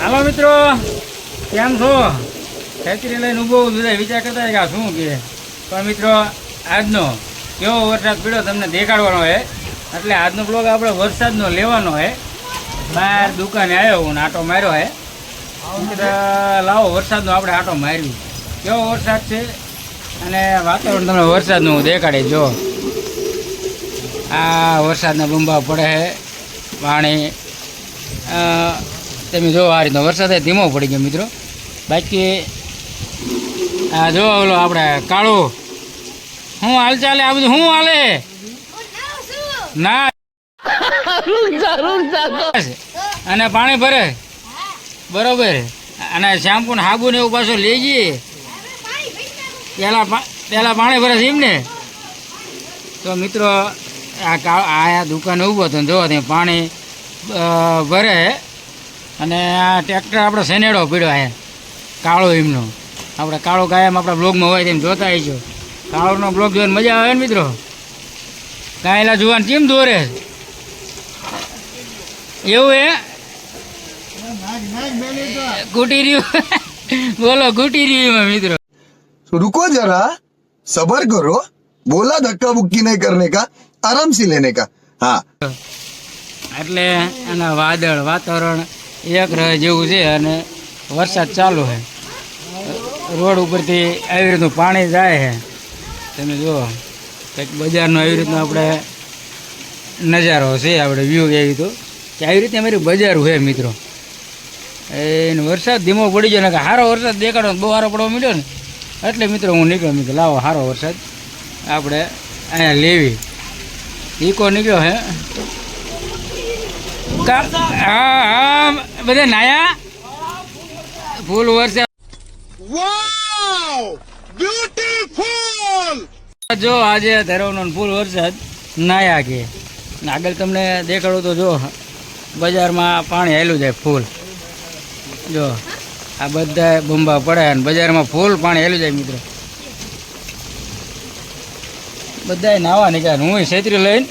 હાલો મિત્રો, કેમ છો? ખેતરી લઈને ઊભો બધા વિચાર કરતા કે શું કે? પણ મિત્રો, આજનો કેવો વરસાદ પીડ્યો તમને દેખાડવાનો છે. એટલે આજનો બ્લોગ આપણે વરસાદનો લેવાનો છે. બહાર દુકાને આવ્યો હું આટો માર્યો છે. લાવો વરસાદનો આપણે આટો માર્યું કેવો વરસાદ છે? અને વાતાવરણ તમને વરસાદનું હું દેખાડી જો. આ વરસાદના બુંબા પડે છે પાણી તમે જો આ રીતનો વરસાદ ધીમો પડી ગયો મિત્રો. બાકી આ જો ઓલો આપણે કાળો શું હાલ ચાલે? આ બધું શું હાલે? ના. અને પાણી ભરે? બરોબર. અને શેમ્પુ ને સાબુ ને એવું પાછું લઈ જઈએ. પેલા પા- પેલા પાણી ભરે છે ને? તો મિત્રો, આ કા, આ દુકાને ઊભો હતો જોવો પાણી ભરે. અને આ ટ્રેક્ટર આપણે સેનેડો પીડ્યો છે કાળો એમનો આપણે કાળો કાયમ આપણા બ્લોગમાં હોય તેમ જોતા આવીજો કાળોનો બ્લોગ જોઈને મજા આવે ને મિત્રો કાયલા જોવાનું કેમ દોરે એવું હે ગુટી રહ્યું બોલો ગુટી રહ્યું એમાં મિત્રો तो रुको जरा सबर करो बोला धक्का बुक्की नहीं करने का आराम से लेने का हाँ એટલે એના વાદળ વાતાવરણ એક રહે જેવું છે અને વરસાદ ચાલુ છે. રોડ ઉપરથી આવી રીતનું પાણી જાય છે. તમે જુઓ, કંઈક બજારનો આવી રીતનો આપણે નજારો છે, આપણે વ્યૂ એવી તો કે આવી રીતે અમારી બજાર છે, મિત્રો. એને વરસાદ ધીમો પડી ગયો ને કે સારો વરસાદ દેખાડો બહુ સારો પડવા મળ્યો ને. એટલે મિત્રો હું નીકળ્યો મિત્રો લાવો સારો વરસાદ. આપણે અહીંયા લેવી. ઈકો નીકળ્યો હે હા હા બધા નાયા? ફૂલ વરસાદ જો આજે ધરવનો ફૂલ વરસાદ નાયા કે. આગળ તમને દેખાડું તો જો બજારમાં પાણી હેલું જાય ફૂલ. જો આ બધા બંબા પડે અને બજારમાં ફૂલ પાણી હેલું જાય મિત્રો. બધા નાવા નીકળ્યા હું છેતરી લઈને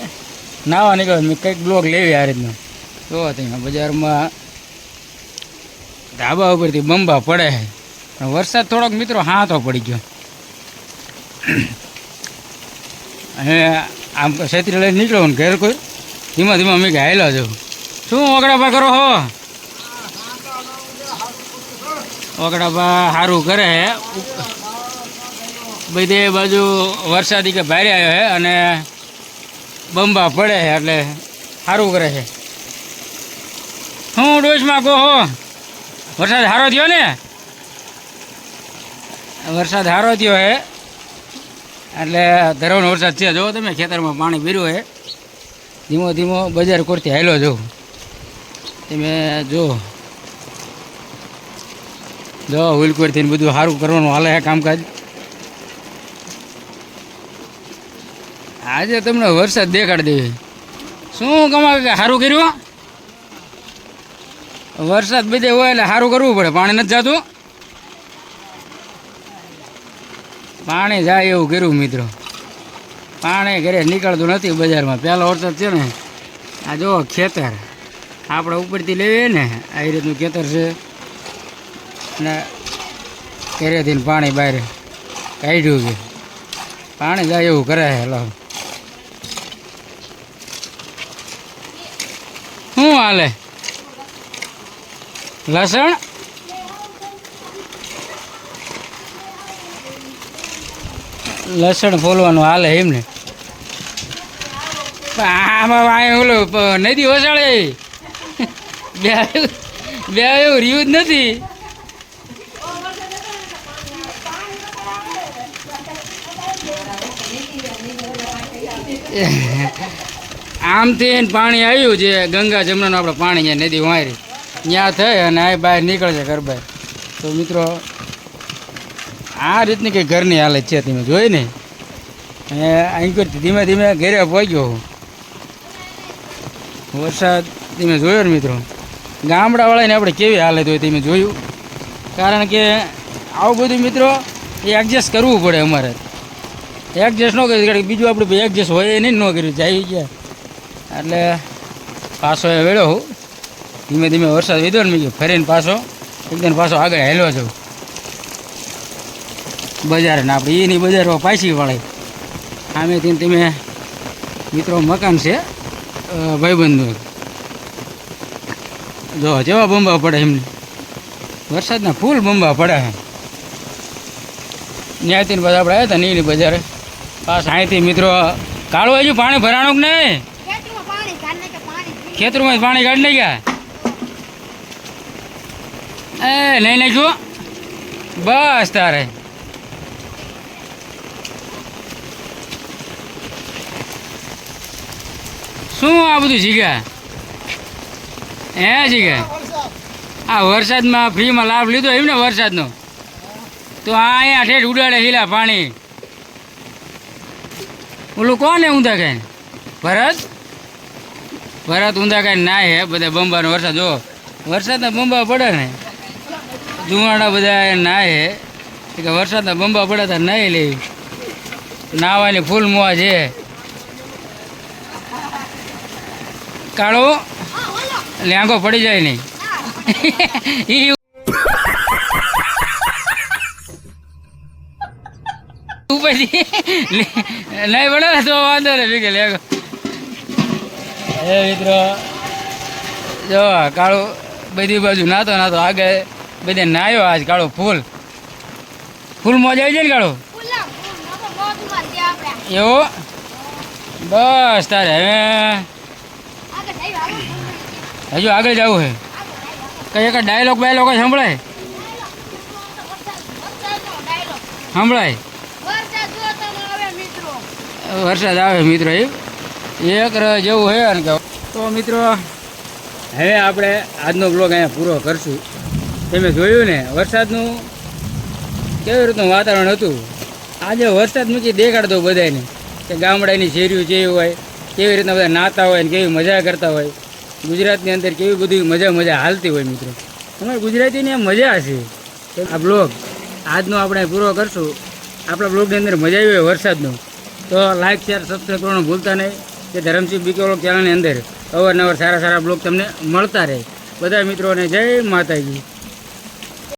નાવા નીકળ્યો મેં કંઈક બ્લોક લેવી આ રીતનું. જો બજારમાં ધાબા ઉપરથી બંબા પડે પણ વરસાદ થોડોક મિત્રો હાથો પડી ગયો. અને આમ છેતરી લઈને નીકળ્યો ને ઘેર કોઈ. ધીમા ધીમા મેં હાલ્યો જાઉં શું ઓગડાભા કરો હો? ઓગડાભા સારું કરે હે. બધે બાજુ વરસાદી કે ભારે આવ્યો છે અને બંબા પડે છે એટલે સારું કરે છે હું ડોશમાં કહો હો. વરસાદ સારો થયો ને? વરસાદ સારો થયો હે. એટલે ધરવનો વરસાદ છે. જો તમે, ખેતરમાં પાણી ભર્યું હે. ધીમો ધીમો બજાર કોરથી હાલો જો તમે જો જો હુલકોરથી બધું સારું કરવાનું હાલે હે કામકાજ. આજે તમને વરસાદ દેખાડી દેવી. શું કમા સારું કર્યું? વરસાદ બધે હોય એટલે સારું કરવું પડે. પાણી નથી જતું. પાણી જાય એવું કર્યું મિત્રો. પાણી ઘરે નીકળતું નથી બજારમાં. પહેલો વરસાદ છે ને, આ જો ખેતર. આપણે ઉપરથી લેવીએ ને આવી રીતનું ખેતર છે. ને ઘરેથી પાણી બહાર કાઢ્યું છે. પાણી જાય એવું કરે હેલો શું હાલે? લસણ? લસણ ફોલવાનું હાલે એમને આમાં ઓલું નદી વસાડે. બે એવું રહ્યું જ નથી. આમથી પાણી આવ્યું છે, ગંગા જમનાનું આપણે પાણી નદી વાંરી ત્યાં થઈ અને આ બહાર નીકળે છે ઘર બહાર તો મિત્રો, આ રીતની કંઈ ઘરની હાલત છે તમે જોઈ ને? અહીં કરતી ધીમે ધીમે ઘરે પહોંચ્યો હું. વરસાદ તમે જોયો ને મિત્રો? ગામડાવાળાને આપણે કેવી હાલત હોય તમે જોયું? કારણ કે આવું બધું મિત્રો, એ એડજસ્ટ કરવું પડે અમારે. એડજસ્ટ ન કરી કારણ કે બીજું આપણે એડજસ્ટ હોય એ નહીં ન કર્યું, જાય ગયા. એટલે પાછો એ વેળો હું. ધીમે ધીમે વરસાદ વીધો ને મેં ફરીને પાછો એકદમ પાછો આગળ હેલો જાઉં. બજાર ને આપણે એની બજારમાં પાછી વળે. સામેથી તમે મિત્રો મકાન છે ભાઈબંધો જો જેવા બંબા પડે એમને? વરસાદના ફૂલ બંબા પડે છે ત્યાંથી ને બધા આપણે આવ્યા હતા નીની બજારે. પાસ અહીંથી મિત્રો કાળું હજુ પાણી ભરાણું કે નહીં? ખેતરમાં પાણી કાઢી ગયા એ નહીં નાખ્યું બસ તારે. શું આ બધું જીગા? હે જીગા? આ વરસાદમાં ફ્રીમાં લાભ લીધો એમ ને વરસાદનો? તો આ અહીંયા ઠેઠ ઉડાડે હીલા પાણી. ઓલું કોને ઊંધા કાંઈ? ભરત? ભરત ઊંધા કાંઈ ના હે, બધા બંબાનો વરસાદ, જો. વરસાદના બંબા પડે ને. જુવાણા બધા નાહે. કે વરસાદના બંબા પડે હતા નાહી લેવી. નાવાની ફૂલ મોવા છે. કાળો? લેંગો પડી જાય નહીં. નહીં પડે ને તો વાંધો ને ભીગે લેગો એ મિત્રો, જો કાળું બધી બાજુ નાતો નાતો આગળ બધે નાયો આજ કાળો ફૂલ. ફૂલ મોજ આવી જાય ને કાળો? એવો? બસ તારે હવે. હજુ આગળ જવું છે કઈ એક ડાયલોગ બાયલોગ સંભળાય? સંભળાય? વરસાદ આવે મિત્રો એ. એક રહ જેવું હે અને તો મિત્રો હવે આપણે આજનો બ્લોગ અહીંયા પૂરો કરશું. તમે જોયું ને, વરસાદનું કેવી રીતનું વાતાવરણ હતું? આજે વરસાદ મૂકી દેખાડતો બધાને કે ગામડાની શેરીઓ જેવી હોય, કેવી રીતના બધા નાતા હોય ને કેવી મજા કરતા હોય. ગુજરાતની અંદર કેવી બધી મજા મજા હાલતી હોય મિત્રો. અમારે ગુજરાતીની મજા છે આ બ્લોગ આજનો આપણે પૂરો કરશું. આપણા બ્લોગની અંદર મજા આવી હોય વરસાદનો. તો લાઇક શેર સબસ્ક્રાઈબ કરવાનું ભૂલતા નહીં. કે ધરમસિંહ બીકે બ્લોગ ચેનલની અંદર અવારનવાર સારા સારા બ્લોગ તમને મળતા રહે. બધા મિત્રોને જય માતાજી.